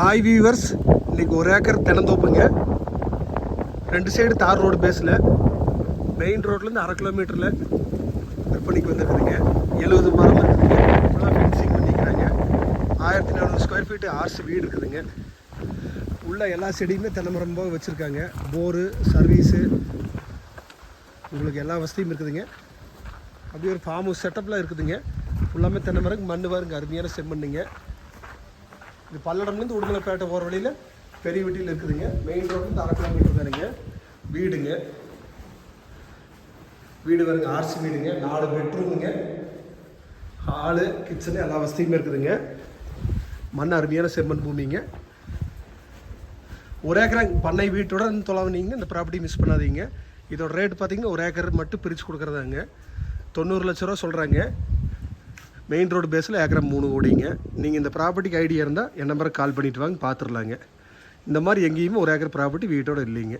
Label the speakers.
Speaker 1: Hi viewers இன்றைக்கி ஒரு acre தினந்தோப்புங்க ரெண்டு சைடு தார் ரோடு பேஸில் மெயின் ரோட்லேருந்து அரை கிலோமீட்டரில் விற்பனைக்கு வந்துருக்குதுங்க. எழுபது மரம் இருக்குதுங்க ஃபுல்லாக ஃபென்சிங் பண்ணிக்கிறாங்க. ஆயிரத்தி நானூறு ஸ்கொயர் ஃபீட்டு ஆர்சி வீடு இருக்குதுங்க. உள்ள எல்லா செடியுமே தென்னை மரம் போக வச்சுருக்காங்க. போரு சர்வீஸு உங்களுக்கு எல்லா வசதியும் இருக்குதுங்க. அப்படியே ஒரு ஃபார்ம் ஹவுஸ் செட்டப்லாம் இருக்குதுங்க. ஃபுல்லாமே தென்னை மரம் மண் பாருங்க அருமையான செம்மண்ணுங்க. இது பல்லடம்லேருந்து உடுமலைப்பேட்டை போகிற வழியில் பெரிய வீட்டில் இருக்குதுங்க. மெயின் ரோட்லேருந்து அரை கிலோமீட்டர் தானுங்க. வீடுங்க. வீடு வருங்க ஆர்சி வீடுங்க. நாலு பெட்ரூமுங்க ஹாலு கிச்சனு எல்லா வசதியுமே இருக்குதுங்க. மண் அருமையான செம்மண் பூமிங்க. ஒரு ஏக்கர் பண்ணை வீட்டோட தொலைவனீங்க இந்த ப்ராப்பர்ட்டி மிஸ் பண்ணாதீங்க. இதோட ரேட் பார்த்தீங்கன்னா ஒரு ஏக்கர் மட்டும் பிரித்து கொடுக்குறதாங்க. தொண்ணூறு லட்ச ரூபா சொல்கிறாங்க மெயின் ரோடு பேஸில் ஏக்கரம் மூணு கோடிங்க நீங்கள் இந்த ப்ராப்பர்ட்டிக்கு ஐடியா இருந்தால் என் நம்பருக்கு கால் பண்ணிவிட்டு வாங்க பார்த்துடலாங்க இந்த மாதிரி எங்கேயுமே ஒரு ஏக்கர் ப்ராப்பர்ட்டி வீட்டோட இல்லைங்க.